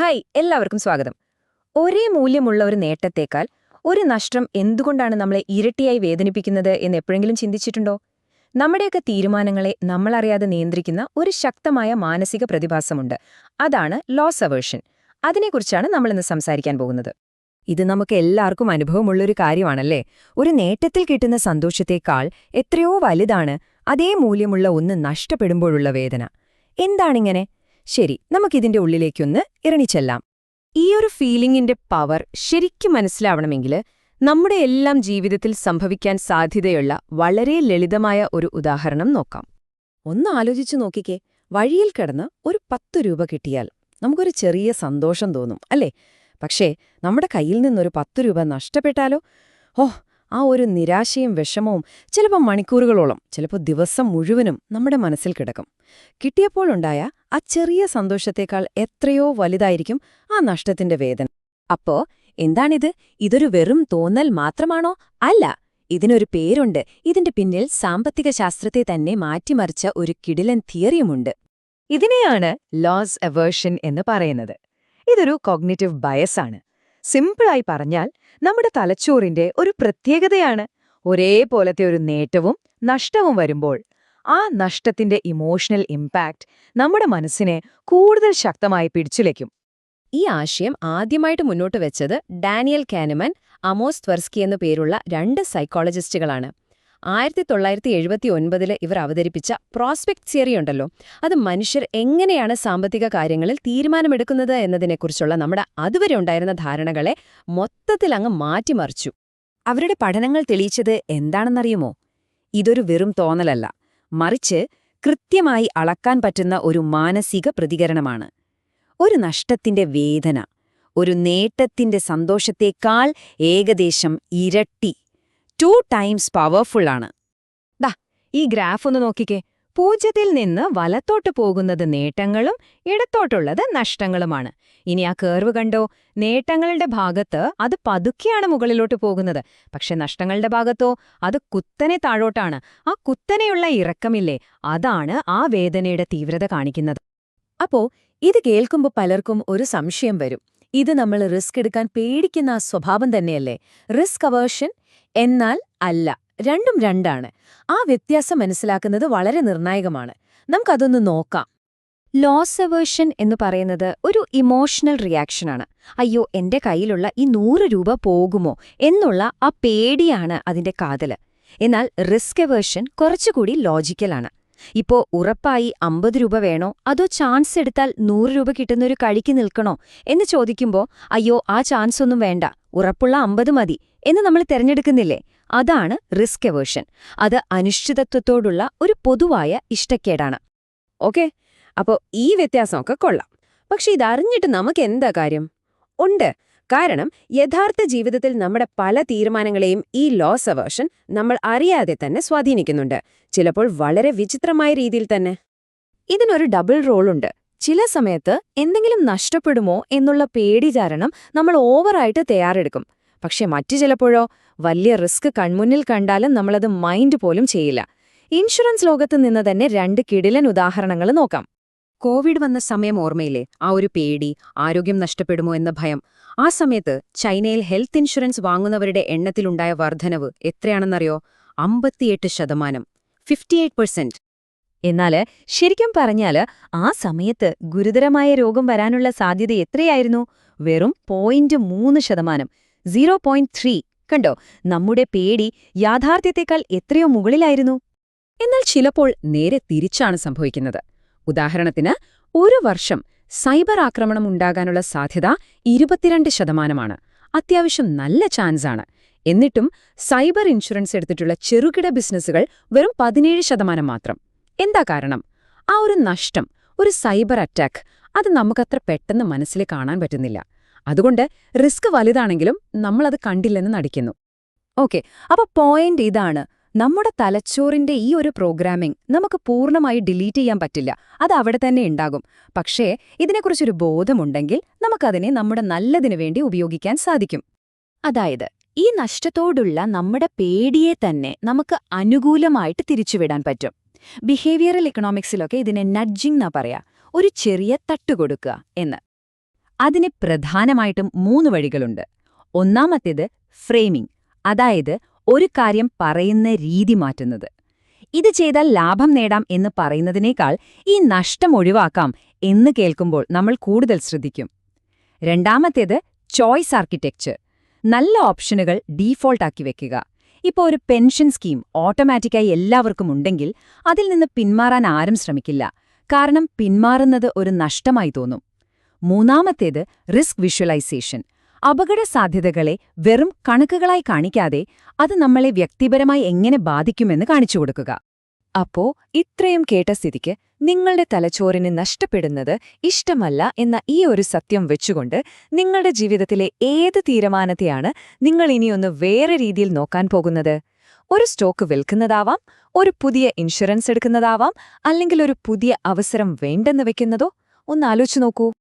Hi എല്ലാവർക്കും സ്വാഗതം. ഒരേ മൂല്യമുള്ള ഒരു നേട്ടത്തേക്കാൾ ഒരു നഷ്ടം എന്തുകൊണ്ടാണ് നമ്മളെ ഇരട്ടിയായി വേദനിപ്പിക്കുന്നത് എന്ന് എപ്പോഴെങ്കിലും ചിന്തിച്ചിട്ടുണ്ടോ? നമ്മുടെയൊക്കെ തീരുമാനങ്ങളെ നമ്മളറിയാതെ നിയന്ത്രിക്കുന്ന ഒരു ശക്തമായ മാനസിക പ്രതിഭാസമുണ്ട്. അതാണ് ലോസ് അവേർഷൻ അതിനെക്കുറിച്ചാണ് നമ്മളിന്ന് സംസാരിക്കാൻ പോകുന്നത്. ഇത് നമുക്ക് എല്ലാവർക്കും അനുഭവമുള്ളൊരു കാര്യമാണല്ലേ? ഒരു നേട്ടത്തിൽ കിട്ടുന്ന സന്തോഷത്തേക്കാൾ എത്രയോ വലുതാണ് അതേ മൂല്യമുള്ള ഒന്ന് നഷ്ടപ്പെടുമ്പോഴുള്ള വേദന. എന്താണിങ്ങനെ? ശരി നമുക്കിതിന്റെ ഉള്ളിലേക്കൊന്ന് ഇറങ്ങിച്ചെല്ലാം. ഈ ഒരു ഫീലിംഗിന്റെ പവർ ശരിക്കും മനസ്സിലാവണമെങ്കിൽ നമ്മുടെ എല്ലാം ജീവിതത്തിൽ സംഭവിക്കാൻ സാധ്യതയുള്ള വളരെ ലളിതമായ ഒരു ഉദാഹരണം നോക്കാം. ഒന്ന് ആലോചിച്ചു നോക്കിക്കേ വഴിയിൽ കിടന്ന് ഒരു പത്ത് രൂപ കിട്ടിയാൽ നമുക്കൊരു ചെറിയ സന്തോഷം തോന്നും അല്ലേ? പക്ഷേ നമ്മുടെ കയ്യിൽ നിന്നൊരു പത്ത് രൂപ നഷ്ടപ്പെട്ടാലോ? ഓ ആ ഒരു നിരാശയും വിഷമവും ചിലപ്പോൾ മണിക്കൂറുകളോളം ചിലപ്പോൾ ദിവസം മുഴുവനും നമ്മുടെ മനസ്സിൽ കിടക്കും. കിട്ടിയപ്പോഴുണ്ടായ ആ ചെറിയ സന്തോഷത്തേക്കാൾ എത്രയോ വലുതായിരിക്കും ആ നഷ്ടത്തിന്റെ വേദന. അപ്പോ എന്താണിത്? ഇതൊരു വെറും തോന്നൽ മാത്രമാണോ? അല്ല ഇതിനൊരു പേരുണ്ട്. ഇതിന്റെ പിന്നിൽ സാമ്പത്തിക ശാസ്ത്രത്തെ തന്നെ മാറ്റിമറിച്ച ഒരു കിടിലൻ തിയറിയുമുണ്ട്. ഇതിനെയാണ് ലോസ് അവേർഷൻ എന്ന് പറയുന്നത്. ഇതൊരു കോഗ്നിറ്റീവ് ബയസാണ്. സിമ്പിളായി പറഞ്ഞാൽ നമ്മുടെ തലച്ചോറിന്റെ ഒരു പ്രത്യേകതയാണ്. ഒരേപോലത്തെ ഒരു നേട്ടവും നഷ്ടവും വരുമ്പോൾ ആ നഷ്ടത്തിന്റെ ഇമോഷണൽ ഇമ്പാക്റ്റ് നമ്മുടെ മനസ്സിനെ കൂടുതൽ ശക്തമായി പിടിച്ചുലയ്ക്കും. ഈ ആശയം ആദ്യമായിട്ട് മുന്നോട്ട് വെച്ചത് ഡാനിയൽ കാനമൻ അമോസ് ത്വർസ്കി എന്നു പേരുള്ള രണ്ട് സൈക്കോളജിസ്റ്റുകളാണ് ആയിരത്തി തൊള്ളായിരത്തി എഴുപത്തി ഒൻപതിൽ ഇവർ അവതരിപ്പിച്ച പ്രോസ്പെക്ട് തിയറി ഉണ്ടല്ലോ. അത് മനുഷ്യർ എങ്ങനെയാണ് സാമ്പത്തിക കാര്യങ്ങളിൽ തീരുമാനമെടുക്കുന്നത് എന്നതിനെക്കുറിച്ചുള്ള നമ്മുടെ അതുവരെ ഉണ്ടായിരുന്ന ധാരണകളെ മൊത്തത്തിൽ അങ്ങ് മാറ്റിമറിച്ചു. അവരുടെ പഠനങ്ങൾ തെളിയിച്ചത് എന്താണെന്നറിയുമോ? ഇതൊരു വെറും തോന്നലല്ല. മറിച്ച് കൃത്യമായി അളക്കാൻ പറ്റുന്ന ഒരു മാനസിക പ്രതികരണമാണ്. ഒരു നഷ്ടത്തിന്റെ വേദന ഒരു നേട്ടത്തിന്റെ സന്തോഷത്തേക്കാൾ ഏകദേശം ഇരട്ടി ടു ടൈംസ് പവർഫുള്ളാണ് ദാ ഈ ഗ്രാഫ് ഒന്ന് നോക്കിക്കേ. പൂജ്യത്തിൽ നിന്ന് വലത്തോട്ട് പോകുന്നത് നേട്ടങ്ങളും ഇടത്തോട്ടുള്ളത് നഷ്ടങ്ങളുമാണ്. ഇനി ആ കേർവ് കണ്ടോ? നേട്ടങ്ങളുടെ ഭാഗത്ത് അത് പതുക്കെയാണ് മുകളിലോട്ട് പോകുന്നത്. പക്ഷെ നഷ്ടങ്ങളുടെ ഭാഗത്തോ? അത് കുത്തനെ താഴോട്ടാണ്. ആ കുത്തനെയുള്ള ഇറക്കമില്ലേ? അതാണ് ആ വേദനയുടെ തീവ്രത കാണിക്കുന്നത്. അപ്പോ ഇത് കേൾക്കുമ്പോൾ പലർക്കും ഒരു സംശയം വരും. ഇത് നമ്മൾ റിസ്ക് എടുക്കാൻ പേടിക്കുന്ന സ്വഭാവം തന്നെയല്ലേ? റിസ്ക് അവേർഷൻ എന്നാൽ അല്ല രണ്ടും രണ്ടാണ്. ആ വ്യത്യാസം മനസ്സിലാക്കുന്നത് വളരെ നിർണായകമാണ്. നമുക്കതൊന്ന് നോക്കാം. ലോസ് അവേർഷൻ എന്ന് പറയുന്നത് ഒരു ഇമോഷണൽ റിയാക്ഷനാണ്. അയ്യോ എന്റെ കയ്യിലുള്ള ഈ നൂറ് രൂപ പോകുമോ എന്നുള്ള ആ പേടിയാണ് അതിന്റെ കാതൽ. എന്നാൽ റിസ്ക് അവേർഷൻ കുറച്ചുകൂടി ലോജിക്കലാണ്. ഇപ്പോ ഉറപ്പായി അമ്പത് രൂപ വേണോ? അതോ ചാൻസ് എടുത്താൽ നൂറ് രൂപ കിട്ടുന്നൊരു കഴിക്ക് നിൽക്കണോ? എന്ന് ചോദിക്കുമ്പോൾ അയ്യോ ആ ചാൻസ് ഒന്നും വേണ്ട. ഉറപ്പുള്ള അമ്പത് മതി. എന്ന് നമ്മൾ തിരഞ്ഞെടുക്കുന്നില്ലേ? അതാണ് റിസ്ക് എവേഷൻ അത് അനിശ്ചിതത്വത്തോടുള്ള ഒരു പൊതുവായ ഇഷ്ടക്കേടാണ്. ഓക്കെ? അപ്പോൾ ഈ വ്യത്യാസമൊക്കെ കൊള്ളാം. പക്ഷെ ഇതറിഞ്ഞിട്ട് നമുക്ക് എന്താ കാര്യം? ഉണ്ട്. കാരണം യഥാർത്ഥ ജീവിതത്തിൽ നമ്മുടെ പല തീരുമാനങ്ങളെയും ഈ ലോസ് അവേഷൻ നമ്മൾ അറിയാതെ തന്നെ സ്വാധീനിക്കുന്നുണ്ട്. ചിലപ്പോൾ വളരെ വിചിത്രമായ രീതിയിൽ തന്നെ. ഇതിനൊരു ഡബിൾ റോളുണ്ട്. ചില സമയത്ത് എന്തെങ്കിലും നഷ്ടപ്പെടുമോ എന്നുള്ള പേടി കാരണം നമ്മൾ ഓവറായിട്ട് തയ്യാറെടുക്കും. പക്ഷെ മറ്റു ചിലപ്പോഴോ വലിയ റിസ്ക് കൺമുന്നിൽ കണ്ടാലും നമ്മളത് മൈൻഡ് പോലും ചെയ്യില്ല. ഇൻഷുറൻസ് ലോകത്ത് നിന്ന് തന്നെ രണ്ട് കിടിലൻ ഉദാഹരണങ്ങൾ നോക്കാം. കോവിഡ് വന്ന സമയം ഓർമ്മയില്ലേ? ആ ഒരു പേടി ആരോഗ്യം നഷ്ടപ്പെടുമോ എന്ന ഭയം. ആ സമയത്ത് ചൈനയിൽ ഹെൽത്ത് ഇൻഷുറൻസ് വാങ്ങുന്നവരുടെ എണ്ണത്തിലുണ്ടായ വർധനവ് എത്രയാണെന്നറിയോ? അമ്പത്തിയെട്ട് ശതമാനം. ഫിഫ്റ്റിയെയ്റ്റ് പെർസെന്റ് എന്നാൽ ശരിക്കും പറഞ്ഞാൽ ആ സമയത്ത് ഗുരുതരമായ രോഗം വരാനുള്ള സാധ്യത എത്രയായിരുന്നു? വെറും പോയിന്റ് മൂന്ന് ശതമാനം. Zero point three. കണ്ടോ? നമ്മുടെ പേടി യാഥാർത്ഥ്യത്തെക്കാൾ എത്രയോ മുകളിലായിരുന്നു. എന്നാൽ ചിലപ്പോൾ നേരെ തിരിച്ചാണ് സംഭവിക്കുന്നത്. ഉദാഹരണത്തിന് ഒരു വർഷം സൈബർ ആക്രമണം ഉണ്ടാകാനുള്ള സാധ്യത ഇരുപത്തിരണ്ട് ശതമാനമാണ്. അത്യാവശ്യം നല്ല ചാൻസാണ് എന്നിട്ടും സൈബർ ഇൻഷുറൻസ് എടുത്തിട്ടുള്ള ചെറുകിട ബിസിനസ്സുകൾ വെറും പതിനേഴ് ശതമാനം മാത്രം. എന്താ കാരണം? ആ ഒരു നഷ്ടം ഒരു സൈബർ അറ്റാക്ക് അത് നമുക്കത്ര പെട്ടെന്ന് മനസ്സിൽ കാണാൻ പറ്റുന്നില്ല. അതുകൊണ്ട് റിസ്ക് വലുതാണെങ്കിലും നമ്മളത് കണ്ടില്ലെന്ന് നടിക്കുന്നു. ഓക്കെ അപ്പൊ പോയിന്റ് ഇതാണ്. നമ്മുടെ തലച്ചോറിന്റെ ഈ ഒരു പ്രോഗ്രാമിംഗ് നമുക്ക് പൂർണമായി ഡിലീറ്റ് ചെയ്യാൻ പറ്റില്ല. അത് അവിടെ തന്നെ ഉണ്ടാകും. പക്ഷേ ഇതിനെക്കുറിച്ചൊരു ബോധമുണ്ടെങ്കിൽ നമുക്കതിനെ നമ്മുടെ നല്ലതിനു വേണ്ടി ഉപയോഗിക്കാൻ സാധിക്കും. അതായത് ഈ നഷ്ടത്തോടുള്ള നമ്മുടെ പേടിയെ തന്നെ നമുക്ക് അനുകൂലമായിട്ട് തിരിച്ചുവിടാൻ പറ്റും. ബിഹേവിയറൽ ഇക്കണോമിക്സിലൊക്കെ ഇതിനെ നഡ്ജിംഗ് എന്നാ പറയാ. ഒരു ചെറിയ തട്ടുകൊടുക്കുക എന്ന്. അതിന് പ്രധാനമായിട്ടും മൂന്ന് വഴികളുണ്ട്. ഒന്നാമത്തേത് ഫ്രെയിമിംഗ് അതായത് ഒരു കാര്യം പറയുന്ന രീതി മാറ്റുന്നത്. ഇത് ചെയ്താൽ ലാഭം നേടാം എന്ന് പറയുന്നതിനേക്കാൾ ഈ നഷ്ടം ഒഴിവാക്കാം എന്ന് കേൾക്കുമ്പോൾ നമ്മൾ കൂടുതൽ ശ്രദ്ധിക്കും. രണ്ടാമത്തേത് ചോയ്സ് ആർക്കിടെക്ചർ നല്ല ഓപ്ഷനുകൾ ഡീഫോൾട്ടാക്കി വെക്കുക. ഇപ്പോൾ ഒരു പെൻഷൻ സ്കീം ഓട്ടോമാറ്റിക്കായി എല്ലാവർക്കും ഉണ്ടെങ്കിൽ അതിൽ നിന്ന് പിന്മാറാൻ ആരും ശ്രമിക്കില്ല. കാരണം പിന്മാറുന്നത് ഒരു നഷ്ടമായി തോന്നും. മൂന്നാമത്തേത് റിസ്ക് വിഷ്വലൈസേഷൻ. അപകട സാധ്യതകളെ വെറും കണക്കുകളായി കാണിക്കാതെ അത് നമ്മളെ വ്യക്തിപരമായി എങ്ങനെ ബാധിക്കുമെന്ന് കാണിച്ചു കൊടുക്കുക. അപ്പോ ഇത്രയും കേട്ട സ്ഥിതിക്ക് നിങ്ങളുടെ തലച്ചോറിന് നഷ്ടപ്പെടുന്നത് ഇഷ്ടമല്ല എന്ന ഈ ഒരു സത്യം വെച്ചുകൊണ്ട് നിങ്ങളുടെ ജീവിതത്തിലെ ഏത് തീരുമാനത്തെയാണ് നിങ്ങൾ ഇനിയൊന്ന് വേറെ രീതിയിൽ നോക്കാൻ പോകുന്നത്? ഒരു സ്റ്റോക്ക് വിൽക്കുന്നതാവാം ഒരു പുതിയ ഇൻഷുറൻസ് എടുക്കുന്നതാവാം അല്ലെങ്കിൽ ഒരു പുതിയ അവസരം വേണ്ടെന്ന് വെക്കുന്നതോ? ഒന്ന് ആലോചിച്ചു നോക്കൂ.